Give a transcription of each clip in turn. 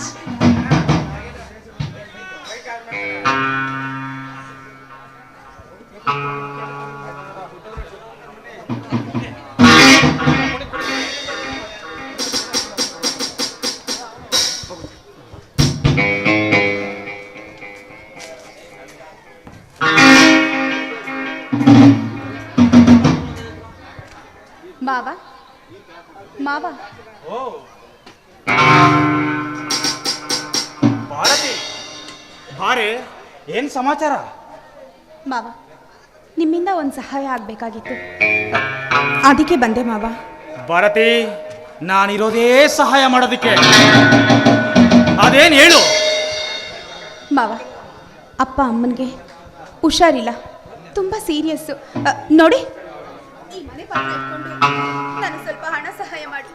Much ಮಾವ ಮಾವ ಭಾರತಿ ಬಾರೆ ಏನ್ ಸಮಾಚಾರ? ಮಾವ ನಿಮ್ಮಿಂದ ಒಂದು ಸಹಾಯ ಆಗಬೇಕಾಗಿತ್ತು. ಅದಕ್ಕೆ ಬಂದೆ ಮಾವ. ಭಾರತಿ ನಾನಿರೋದೇ ಸಹಾಯ ಮಾಡೋದಕ್ಕೆ. ಅದೇನು ಹೇಳು? ಮಾವ ಅಪ್ಪ ಅಮ್ಮನಿಗೆ ಹುಷಾರಿಲ್ಲ. ತುಂಬ ಸೀರಿಯಸ್ಸು. ಅ, ನೋಡಿ. ಈ ಮನೆ ಪಾತ್ರ ಇಟ್ಕೊಂಡು ನಾನು ಸ್ವಲ್ಪ ಹಣ ಸಹಾಯ ಮಾಡಿ.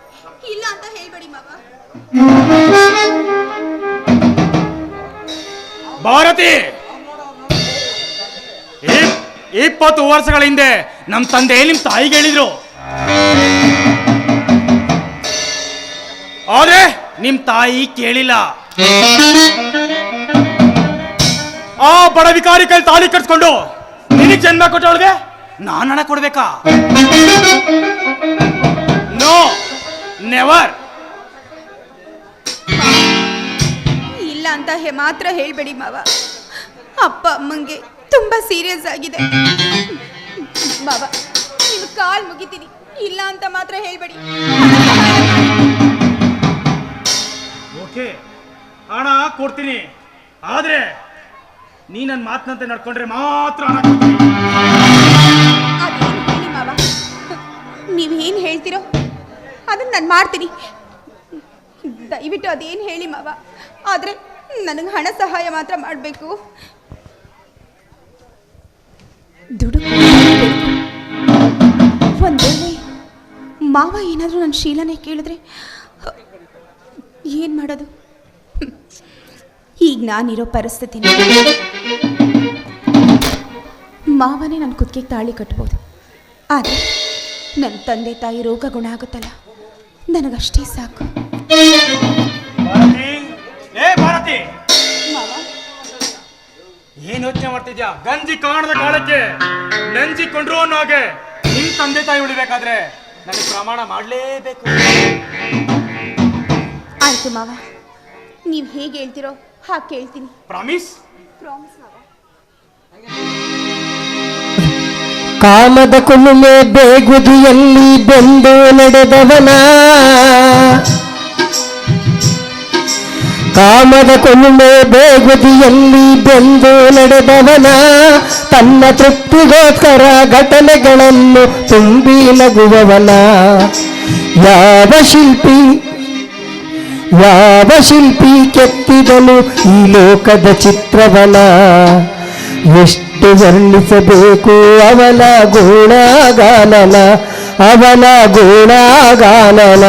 ಇಲ್ಲ ಅಂತ ಹೇಳ್ಬೇಡಿ ಮಾವ. ಭಾರತಿ! ಇಪ್- ಇಪ್ಪತ್ತು ವರ್ಷಗಳ ಹಿಂದೆ ನಮ್ ತಂದೆ ನಿಮ್ ತಾಯಿಗೆ ಹೇಳಿದ್ರು. ಆದ್ರೆ ನಿಮ್ ತಾಯಿ ಕೇಳಿಲ್ಲ. ಆ ಬಡ ವಿಕಾರಿ ಕೈ ತಾಳಿ ಕಟ್ಕೊಂಡು ನಿನಗೆ ಜನ್ಮ ಕೊಟ್ಟವಳಿಗೆ ನಾನು ಹಣ ಕೊಡ್ಬೇಕಾ? ಹೆ ಮಾತ್ರ ಹೇಳ್ಬೇಡಿ ಮಾವ. ಅಪ್ಪ ಅಮ್ಮಂಗೆ ತುಂಬ ಸೀರಿಯಸ್ ಆಗಿದೆ. ಮಾವ ನೀವು ಕಾಲ್ ಮುಗಿತೀನಿ. ಇಲ್ಲ ಅಂತ ಮಾತ್ರ ಹೇಳ್ಬೇಡಿ. ಓಕೆ ಹಣ ಕೊಡ್ತೀನಿ. ಆದ್ರೆ ನೀ ನನ್ನ ಮಾತಿನಂತೆ ನಡ್ಕೊಂಡ್ರೆ ಮಾತ್ರ ಹಣ ಅದೇನು ಮಾವ? ನೀವು ಏನು ಹೇಳ್ತೀರೋ ಅದನ್ನ ನಾನು ಮಾಡ್ತೀನಿ. ದಯವಿಟ್ಟು ಅದೇನು ಹೇಳಿ ಮಾವ? ಆದರೆ ನನಗೆ ಹಣ ಸಹಾಯ ಮಾತ್ರ ಮಾಡಬೇಕು. ದುಡ್ಡು ಒಂದು ಮಾವ ಏನಾದರೂ ನನ್ನ ಶೀಲನೆ ಕೇಳಿದ್ರೆ, ಏನು ಮಾಡೋದು. ಈಗ ನಾನಿರೋ ಪರಿಸ್ಥಿತಿ ಮಾವನೇ ನನ್ನ ಕುದಿಗೆ ತಾಳಿ ಕಟ್ಬೋದು. ಆದರೆ ನನ್ನ ತಂದೆ ತಾಯಿ ರೋಗ ಗುಣ ಆಗುತ್ತಲ್ಲ, ನನಗಷ್ಟೇ ಸಾಕು. ಏನ್ ಯೋಚನೆ ಮಾಡ್ತಿದ್ಯಾ? ಗಂಜಿ ಕಾಣದ ಕಾಲಕ್ಕೆ ನೆಂಜಿಕೊಂಡ್ರು ಅನ್ನೋ ಹಾಗೆ ನಿಮ್ ತಂದೆ ತಾಯಿ ಉಳಿಬೇಕಾದ್ರೆ ನನಗೆ ಪ್ರಮಾಣ ಮಾಡ್ಲೇಬೇಕು. ಆಯ್ತು ಮಾವ. ನೀವ್ ಹೇಗೆ ಹೇಳ್ತಿರೋ ಹಾಗೆ ಕೇಳ್ತೀನಿ. ಪ್ರಾಮಿಸ್. ಪ್ರಾಮಿಸ್ ಮಾವ. ಕಾಮದ ಕುಲುಮೆ ಬೇಗುದಿಯಲ್ಲಿ ಬೆಂದು ನಡೆದವನ ಕಾಮದ ಕುಲುಮೆ ಬೇಗುದಿಯಲ್ಲಿ ಬೆಂದು ನಡೆದವನ ತನ್ನ ತೃಪ್ತಿಗೋಸ್ಕರ ಘಟನೆಗಳನ್ನು ತುಂಬಿ ನಗುವವನ. ಯಾವ ಶಿಲ್ಪಿ ಯಾವ ಶಿಲ್ಪಿ ಕೆತ್ತಿದನು ಈ ಲೋಕದ ಚಿತ್ರವನ? ಎಷ್ಟು ವರ್ಣಿಸಬೇಕು ಅವನ ಗುಣಗಾನನ ಅವನ ಗುಣಗಾನನ?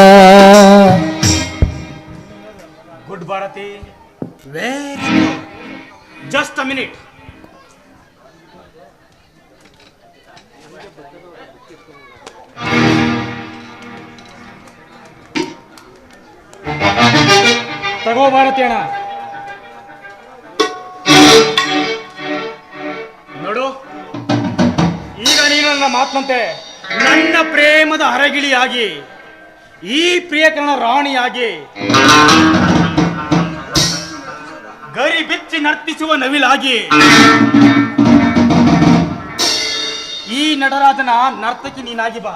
Good Bharati. Very just a minute ತಗೋ ಭಾರತಿ ಅಣ್ಣ. ನೋಡು ಈಗ ನೀನು ನನ್ನ ಮಾತಂತೆ ನನ್ನ ಪ್ರೇಮದ ಹರಗಿಳಿಯಾಗಿ ಈ ಪ್ರಿಯಕರಣ ರಾಣಿಯಾಗಿ. ಗರಿ ಬಿಚ್ಚಿ ನರ್ತಿಸುವ ನವಿಲಾಗಿ. ಈ ನಟರಾಜನ ನರ್ತಕಿ ನೀನಾಗಿ ಬಾ.